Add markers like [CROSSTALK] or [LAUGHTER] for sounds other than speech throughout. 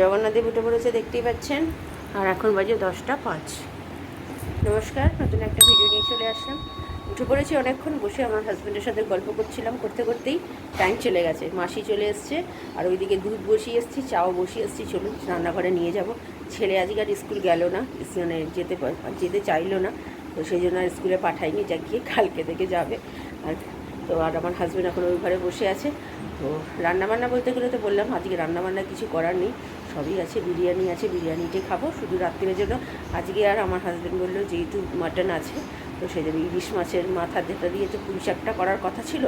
জগন্নাথদেব উঠে পড়েছে, দেখতেই পাচ্ছেন। আর এখন বাজে দশটা পাঁচ। নমস্কার, নতুন একটা ভিডিও নিয়ে চলে আসলাম। উঠে পড়েছি অনেকক্ষণ বসে আমার হাজব্যান্ডের সাথে গল্প করছিলাম, করতে করতেই টাইম চলে গেছে। মাসি চলে এসছে, আর ওইদিকে দুধ বসিয়ে এসছি, চাও বসিয়ে এসছি, চলুন রান্নাঘরে নিয়ে যাব। ছেলে আজকে আর স্কুল গেল না মানে যেতে যেতে চাইলো না, তো সেই জন্য আর স্কুলে পাঠাইনি যা গিয়ে কালকে থেকে যাবে। আর তো আর আমার হাজব্যান্ড এখন ওই ঘরে বসে আছে। তো রান্নাবান্না বলতে গেলে তো বললাম, আজকে রান্নাবান্না কিছু করার নেই। সবই আছে, বিরিয়ানি আছে, বিরিয়ানিটাই খাব শুধু রাত্রির জন্য। আজকে আর আমার হাজব্যান্ড বলল যেহেতু মাটন আছে, তো জন্য ইলিশ মাছের মাথা যেটা দিয়ে তো পুঁই শাকটা করার কথা ছিল,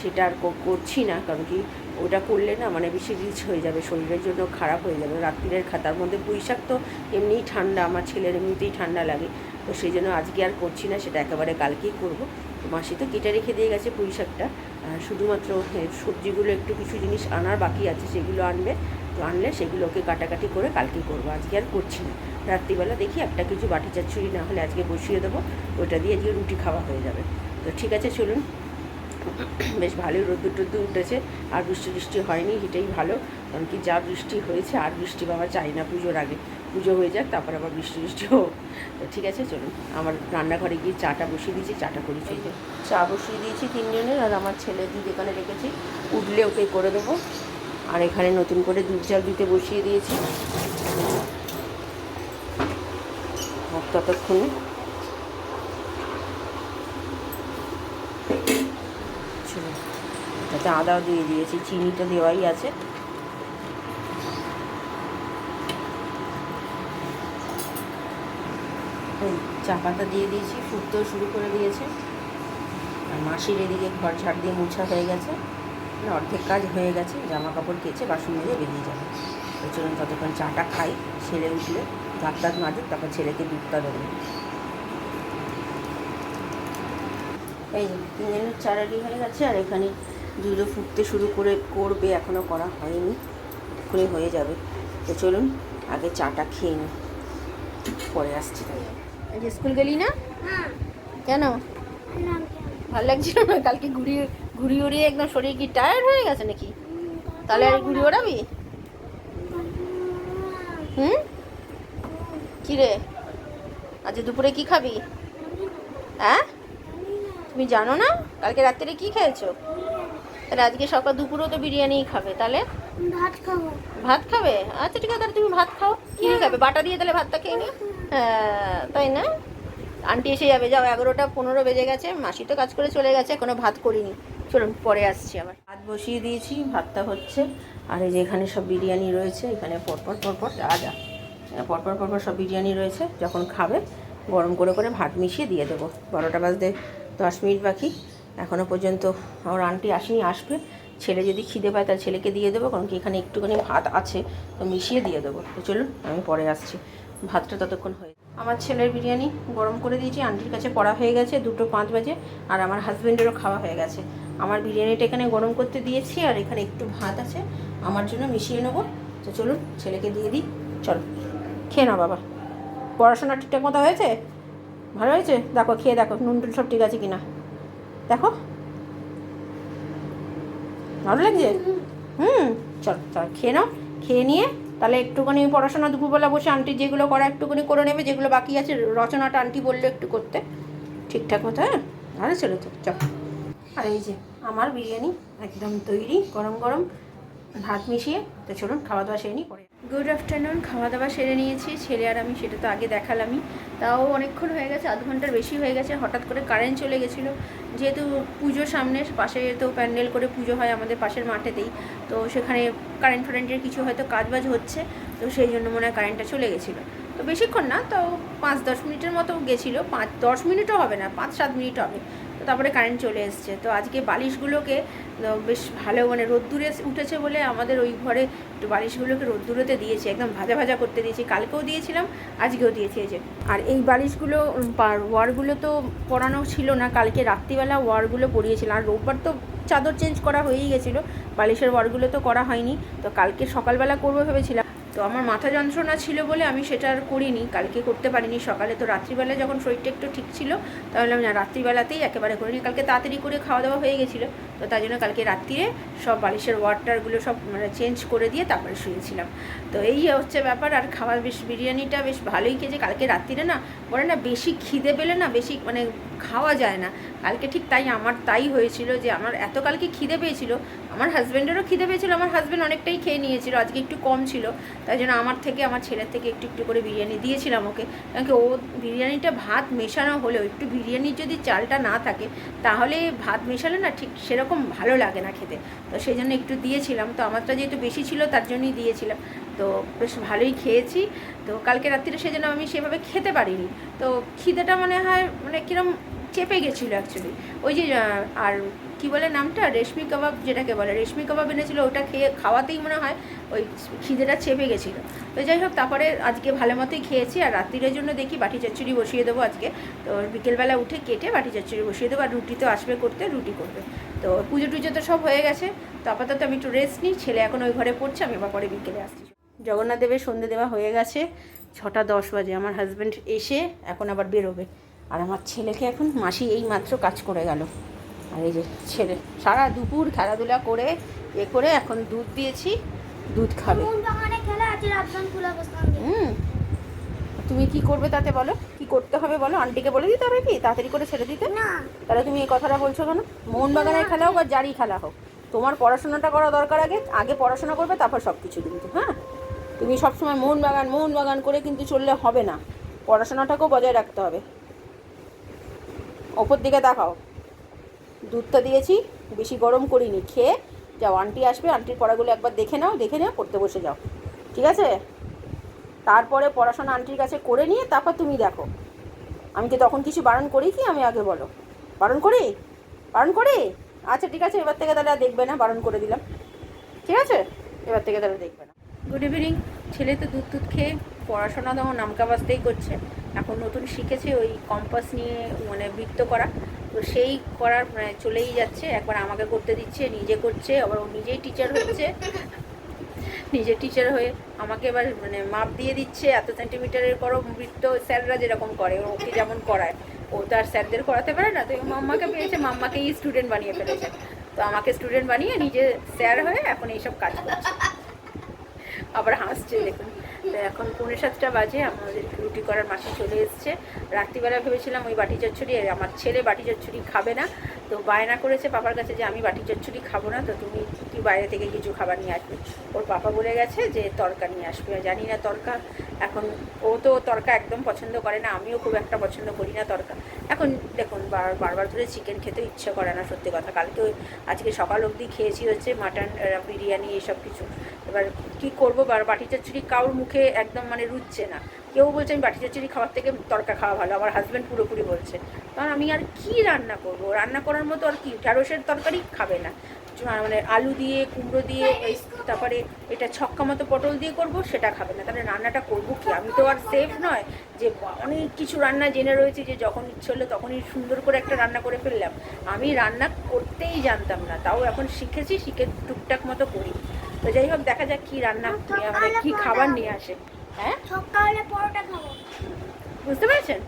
সেটা আর করছি না, কারণ কি ওটা করলে না মানে বেশি রিচ হয়ে যাবে, শরীরের জন্য খারাপ হয়ে যাবে। রাত্রিরের খাতার মধ্যে পুঁই শাক তো এমনিই ঠান্ডা, আমার ছেলের এমনিতেই ঠান্ডা লাগে। তো সেই জন্য আজকে আর করছি না, সেটা একেবারে কালকেই করব। মাসি তো কেটে রেখে দিয়ে গেছে পুঁই শাকটা। শুধুমাত্র সবজিগুলো একটু কিছু জিনিস আনার বাকি আছে, সেগুলো আনবে। তো আনলে সেগুলোকে কাটাকাটি করে কালকে করব। আজকে আর করছি না। রাত্রিবেলা দেখি একটা কিছু বাটি চাচ্ছুরি না হলে আজকে বসিয়ে দেবো। ওটা দিয়ে আজকে রুটি খাওয়া হয়ে যাবে। তো ঠিক আছে, চলুন। বেশ ভালোই রোদ্দুর টদ্দুর উঠেছে। আর বৃষ্টি বৃষ্টি হয়নি এটাই ভালো। কারণ কি যা বৃষ্টি হয়েছে, আর বৃষ্টি বাবা চাই না পুজোর আগে। পুজো হয়ে যাক, তারপর আবার বৃষ্টি বৃষ্টি হোক। তো ঠিক আছে, চলুন। আমার রান্নাঘরে গিয়ে চাটা বসিয়ে দিয়েছি, চাটা করি চলবে চা বসিয়ে দিয়েছি তিনজনের, আর আমার ছেলে দুধ এখানে রেখেছি। উঠলে ওকে করে দেবো। আর এখানে নতুন করে দুধ চাল দিতে বসিয়ে দিয়েছি। ততক্ষণে চলুন তাতে আদাও দিয়ে দিয়েছি, চিনিটা দেওয়াই আছে। চা পাতা দিয়ে দিয়েছি ফুটতেও শুরু করে দিয়েছে। আর মাসির এদিকে ঘর ঝাড় দিয়ে মুছা হয়ে গেছে। মানে অর্ধেক কাজ হয়ে গেছে জামা কাপড় কেচে বাসন মেজে বেরিয়ে যাবে। তো চলুন ততক্ষণ চাটা খাই ছেলে উঠলে দাঁত দাঁত মাজুক তারপর ছেলেকে দুধটা দেবো। এই যে তিনজনের চা রেডি হয়ে গেছে, আর এখানে দুধও ফুটতে শুরু করে করবে এখনও করা হয়নি এক্ষুনি হয়ে যাবে। তো চলুন আগে চাটা খেয়ে নিই। পরে আসছি তাই এই যে স্কুল গেলি না? কেন? ভালো লাগছিল না? কালকে ঘুরি ঘুরি উড়িয়ে একদম শরীর কি টায়ার্ড হয়ে গেছে নাকি? তাহলে আর ঘুরি ওড়াবি? হুম? কি রে? আজ দুপুরে কি খাবি? হ্যাঁ? তুমি জানো না? কালকে রাত্রে কি খেয়েছো? তাহলে আজকে সকাল দুপুরেও তো বিরিয়ানিই খাবে তাহলে? ভাত খাব। ভাত খাবে? আচ্ছা ঠিক আছে তাহলে তুমি ভাত খাও। কি দিয়ে খাবে? বাটা দিয়ে তাহলে ভাতটা খেয়ে নিও। হ্যাঁ তাই না? আন্টি এসে যাবে যাও এগারোটা পনেরো বেজে গেছে মাসি তো কাজ করে চলে গেছে এখনও ভাত করিনি। চলুন পরে আসছি আবার। ভাত বসিয়ে দিয়েছি ভাতটা হচ্ছে। আর এই যে এখানে সব বিরিয়ানি রয়েছে এখানে পরপর পরপর যা যা। পরপর পরপর সব বিরিয়ানি রয়েছে যখন খাবে গরম করে করে ভাত মিশিয়ে দিয়ে দেবো। বারোটা বাজতে দশ মিনিট বাকি। এখনও পর্যন্ত আমার আন্টি আসেনি, আসবে। ছেলে যদি খিদে পায় তাহলে ছেলেকে দিয়ে দেবো, কারণ কি এখানে একটুখানি ভাত আছে, তো মিশিয়ে দিয়ে দেবো। তো চলুন, আমি পরে আসছি। ভাতটা ততক্ষণ হয়ে আমার ছেলের বিরিয়ানি গরম করে দিয়েছি, আন্টির কাছে পড়া হয়ে গেছে দুটো পাঁচ বাজে, আর আমার হাজব্যান্ডেরও খাওয়া হয়ে গেছে। আমার বিরিয়ানিটা এখানে গরম করতে দিয়েছি, আর এখানে একটু ভাত আছে, আমার জন্য মিশিয়ে নেব। তো চলুন, ছেলেকে দিয়ে দিই, চলো। খেয়ে নাও বাবা। পড়াশোনা ঠিকঠাক মতো হয়েছে? ভালো হয়েছে? দেখো, খেয়ে দেখো, নুন টুন সব ঠিক আছে কিনা? দেখো। ভালো লাগছে? হুম, চল চল, খেয়ে নাও। খেয়ে নিয়ে তাহলে একটুখানি পড়াশোনা দুপুরবেলা বসে আন্টি যেগুলো করা একটুখানি করে নেবে, যেগুলো বাকি আছে, রচনাটা আন্টি বলল একটু করতে। ঠিকঠাক মতো হ্যাঁ? ভালো চলে তো, চল। আর এই যে আমার বিরিয়ানি একদম তৈরি, গরম গরম, ভাত মিশিয়ে, তো চলুন খাওয়া দাওয়া সেরে নিই, পরে গুড আফটারনুন খাওয়া দাওয়া সেরে নিয়েছি ছেলে আর আমি সেটা তো আগে দেখালামই। তাও অনেকক্ষণ হয়ে গেছে, আধ ঘণ্টার বেশি হয়ে গেছে, হঠাৎ করে কারেন্ট চলে গেছিল। যেহেতু পুজো সামনে, পাশে তো প্যান্ডেল করে পুজো হয় আমাদের পাশের মাঠেতেই, তো সেখানে কারেন্ট ফারেন্টের কিছু হয়তো কাজবাজ হচ্ছে, তো সেই জন্য মনে হয় কারেন্টটা চলে গেছিল। তো বেশিক্ষণ না তো পাঁচ দশ মিনিটের মতো গেছিল, পাঁচ দশ মিনিটও হবে না, পাঁচ সাত মিনিট হবে। তারপরে কারেন্ট চলে এসছে। তো আজকে বালিশগুলোকে বেশ ভালো মানে রোদ্দুরে উঠেছে বলে আমাদের ওই ঘরে একটু বালিশগুলোকে রোদ্দুরেতে দিয়েছি, একদম ভাজা ভাজা করতে দিয়েছি। কালকেও দিয়েছিলাম, আজকেও দিয়েছি এই যে। আর এই বালিশগুলো ওয়ারগুলো তো পরানো ছিল না, কালকে রাত্রিবেলা ওয়ারগুলো পরিয়েছিলাম। আর রোববার তো চাদর চেঞ্জ করা হয়েই গেছিল, বালিশের ওয়ারগুলো তো করা হয়নি। তো কালকে সকালবেলা করব ভেবেছিলাম তো আমার মাথা যন্ত্রণা ছিল বলে আমি সেটা আর করিনি, কালকে করতে পারিনি, সকালে তো রাত্রিবেলা যখন শরীরটা একটু ঠিক ছিল, তাহলে আমি রাত্রিবেলাতেই একেবারে করিনি, কালকে তাড়াতাড়ি করে খাওয়া দাওয়া হয়ে গেছিল। তো তাই জন্য কালকে রাত্রিরে সব বালিশের ওয়াটারগুলো সব মানে চেঞ্জ করে দিয়ে তারপরে শুয়েছিলাম। তো এই হচ্ছে ব্যাপার, আর খাবার বেশ, বিরিয়ানিটা বেশ ভালোই খেয়েছে। কালকে রাত্রিরে না বলে না বেশি খিদে পেলে না বেশি মানে খাওয়া যায় না। কালকে ঠিক তাই, আমার তাই হয়েছিল যে আমার এত কালকে খিদে পেয়েছিল, আমার হাজব্যান্ডেরও খিদে পেয়েছিল, আমার হাজব্যান্ড অনেকটাই খেয়ে নিয়েছিল, আজকে একটু কম ছিল। তাই জন্য আমার থেকে, আমার ছেলের থেকে একটু একটু করে বিরিয়ানি দিয়েছিলাম ওকে। কারণ কি ও বিরিয়ানিটা ভাত মেশানো হলেও, একটু বিরিয়ানির যদি চালটা না থাকে, তাহলে ভাত মেশালে না ঠিক সেরকম ভালো লাগে না খেতে। তো সেই জন্য একটু দিয়েছিলাম। তো আমারটা যেহেতু বেশি ছিল, তার জন্যই দিয়েছিলাম। তো বেশ ভালোই খেয়েছি। তো কালকে রাত্রিরে সেজন্য আমি সেভাবে খেতে পারিনি। তো খিদেটা মনে হয় মানে কিরম চেপে গেছিল অ্যাকচুয়ালি ওই যে আর কি বলে নামটা? রেশমি কাবাব যেটাকে বলে। রেশমি কাবাব এনেছিল, ওটা খেয়ে, খাওয়াতেই মনে হয় ওই খিদেটা চেপে গেছিল। তো যাই হোক, তারপরে আজকে ভালো মতোই খেয়েছি আর রাত্রিরের জন্য দেখি বাটি চচ্চড়ি বসিয়ে দেবো আজকে। তো বিকেলবেলা উঠে কেটে বাটি চচ্চড়ি বসিয়ে দেবো আর রুটি তো আসবে করতে, রুটি করবে। তো পুজো টুজো তো সব হয়ে গেছে। তো আপাতত আমি একটু রেস্ট নিই, ছেলে এখন ওই ঘরে পড়ছে, আমি আবার পরে বিকেলে আসছি। জগন্নাথ দেবের সন্ধে দেওয়া হয়ে গেছে, ছটা দশ বাজে। আমার হাজব্যান্ড এসে এখন আবার বেরোবে। আর আমার ছেলেকে এখন মাসি এই মাত্র কাজ করে গেল। আর এই যে ছেলে সারা দুপুর খেলাধুলা করে এ করে এখন দুধ দিয়েছি দুধ খাবে। হুম। তুমি কি করবে তাতে বলো? কি করতে হবে বলো? আন্টিকে বলে দিতে হবে কি? তাড়াতাড়ি করে ছেড়ে দিতে। না। তাহলে তুমি এই কথাটা বলছো কেন? মোহনবাগানের খেলা হোক আর জারি খেলা হোক। তোমার পড়াশোনাটা করা দরকার আগে আগে পড়াশোনা করবে তারপর সব কিছু কিন্তু হ্যাঁ? তুমি সবসময় মোহনবাগান মোহনবাগান করে কিন্তু চললে হবে না। পড়াশোনাটাকেও বজায় রাখতে হবে। ওপর দিকে দেখাও। দুধটা দিয়েছি, বেশি গরম করিনি, খেয়ে যাও, আন্টি আসবে, আন্টির পড়াগুলো একবার দেখে নাও, দেখে নিয়ে পড়তে বসে যাও, ঠিক আছে? তারপরে পড়াশোনা আন্টির কাছে করে নিয়ে তারপর তুমি দেখো। আমি কি তখন কিছু বারণ করি কি? আমি আগে বলো। বারণ করি? বারণ করি? আচ্ছা ঠিক আছে, এবার থেকে তাহলে আর দেখবে না, বারণ করে দিলাম। ঠিক আছে? এবার থেকে তাহলে দেখবে না। গুড ইভিনিং ছেলে তো দুধ দুধ খেয়ে পড়াশোনা তখন নামকা বাজতেই করছে। এখন নতুন শিখেছে ওই কম্পাস নিয়ে মানে বৃত্ত করা। তো সেই করার মানে চলেই যাচ্ছে, একবার আমাকে করতে দিচ্ছে, নিজে করছে, আবার ও নিজেই টিচার হচ্ছে। নিজে টিচার হয়ে আমাকে এবার মানে মাপ দিয়ে দিচ্ছে, এত সেন্টিমিটারের করো বৃত্ত স্যাররা যেরকম করে ওকে যেমন করায়। ও তো আর স্যারদের করাতে পারে না, তো মাম্মাকে পেয়েছে, মাম্মাকেই স্টুডেন্ট বানিয়ে ফেলেছে। তো আমাকে স্টুডেন্ট বানিয়ে নিজে স্যার হয়ে এখন এইসব কাজ করছে। আবার হাসছে, দেখুন। এখন পৌনে সাতটা বাজে, আমাদের রুটি করার মাসি চলে এসছে। রাত্রিবেলা ভেবেছিলাম ওই বাটি চচ্চড়ি আমার ছেলে বাটি চচ্চড়ি খাবে না। তো বায়না করেছে পাপার কাছে যে, আমি বাটি চচ্চড়ি খাব না, তো তুমি কি বাইরে থেকে কিছু খাবার নিয়ে আসবে। ওর পাপা বলে গেছে যে, তরকা নিয়ে আসবে। জানি না তরকা। এখন ও তো তরকা একদম পছন্দ করে না, আমিও খুব একটা পছন্দ করি না তরকা। এখন দেখুন, বার, বারবার ধরে চিকেন খেতে ইচ্ছে করে না, সত্যি কথা। কালকে আজকে সকাল অবধি খেয়েছি হচ্ছে মাটন বিরিয়ানি, এসব কিছু। এবার কি করব? বার বাটি চচ্চড়ি কারোর মুখে একদম মানে রুচছে না। কেউ বলছে, আমি বাটি চচ্চড়ি খাওয়ার থেকে তরকা খাওয়া ভালো। আমার হাজব্যান্ড পুরোপুরি বলছে। কারণ আমি আর কি রান্না করব? রান্না করার মতো আর কি? ঢ্যাঁড়সের তরকারি খাবে না। মানে আলু দিয়ে, কুমড়ো দিয়ে, এই তারপরে এটা ছক্কা মতো পটল দিয়ে করব, সেটা খাবে না। তাহলে রান্নাটা করব কি? আমি তো আর সেফ নয় যে অনেক কিছু রান্না জেনে রয়েছে যে যখন ইচ্ছে হলো তখনই সুন্দর করে একটা রান্না করে ফেললাম। আমি রান্না করতেই জানতাম না। তাও এখন শিখেছি, শিখে টুকটাক মতো করি। তো যাই হোক দেখা যাক কি রান্না নিয়ে মানে কি খাবার নিয়ে আসে। হ্যাঁ? ছক্কা হলে পরোটা খাব। বুঝতে পেরেছেন?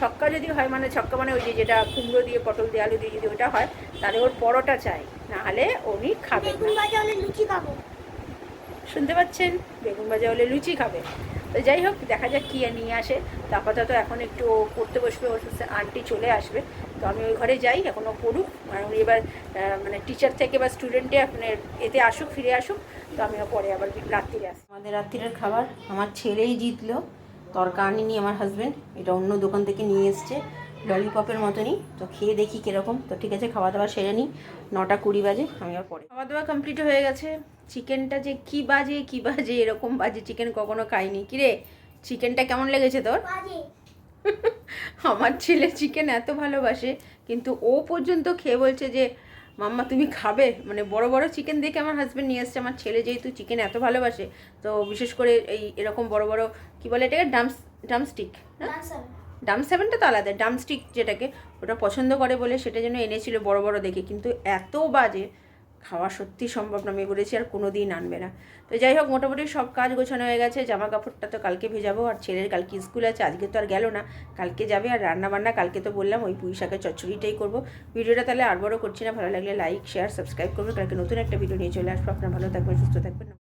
ছক্কা যদি হয় মানে ছক্কা মানে ওই যে যেটা কুমড়ো দিয়ে পটল দিয়ে আলু দিয়ে যদি ওটা হয় তাহলে ওর পরোটা চাই। নাহলে উনি না। হলে লুচি খাব। শুনতে পাচ্ছেন? বেগুন ভাজা হলে লুচি খাবে। তো যাই হোক দেখা যাক কী নিয়ে আসে। তো আপাতত এখন একটু পড়তে বসবে ওর আন্টি চলে আসবে। তো আমি ওই ঘরে যাই এখনও পড়ুক। মানে উনি এবার মানে টিচার থেকে বা স্টুডেন্টে মানে এতে আসুক ফিরে আসুক। তো আমিও পরে আবার রাত্রিরে আসি। আমাদের রাত্রিরের খাবার আমার ছেলেই জিতলো তরকা আনিনি আমার হাজব্যান্ড এটা অন্য দোকান থেকে নিয়ে এসছে ললিপপের মতনই। তো খেয়ে দেখি কীরকম। তো ঠিক আছে খাওয়া দাওয়া সেরে নিই নটা কুড়ি বাজে আমি আর পরে। খাওয়া দাওয়া কমপ্লিট হয়ে গেছে। চিকেনটা যে কি বাজে কি বাজে এরকম বাজে চিকেন কখনো খাইনি। কিরে চিকেনটা কেমন লেগেছে তোর? [LAUGHS] আমার ছেলে চিকেন এত ভালোবাসে কিন্তু ও পর্যন্ত খেয়ে বলছে যে মাম্মা তুমি খাবে? মানে বড় বড় চিকেন দেখে আমার হাজব্যান্ড নিয়ে এসছে। আমার ছেলে যেহেতু চিকেন এত ভালোবাসে তো বিশেষ করে এই এরকম বড় বড় কি বলে এটাকে? ডামস ডামস্টিক ডাম সেভেনটা তো আলাদা। ডামস্টিক যেটাকে ওটা পছন্দ করে বলে সেটা যেন এনেছিল বড় বড় দেখে। কিন্তু এত বাজে খাওয়া সত্যি সম্ভব না, আমি বলেছি আর কোনো দিন আনবে না। তো যাই হোক, মোটামুটি সব কাজ গোছানো হয়ে গেছে জামা কাপড়টা তো কালকে ভেজাবো, আর ছেলের কালকে স্কুল আছে, আজকে তো আর গেল না, কালকে যাবে আর রান্নাবান্না কালকে তো বললাম, ওই পুঁই শাকের চচ্চড়িটাই করব। ভিডিওটা তাহলে আর বড় করছি না, ভালো লাগলে লাইক শেয়ার সাবস্ক্রাইব করবে, কালকে নতুন একটা ভিডিও নিয়ে চলে আসব। আপনার ভালো থাকবেন, সুস্থ থাকবেন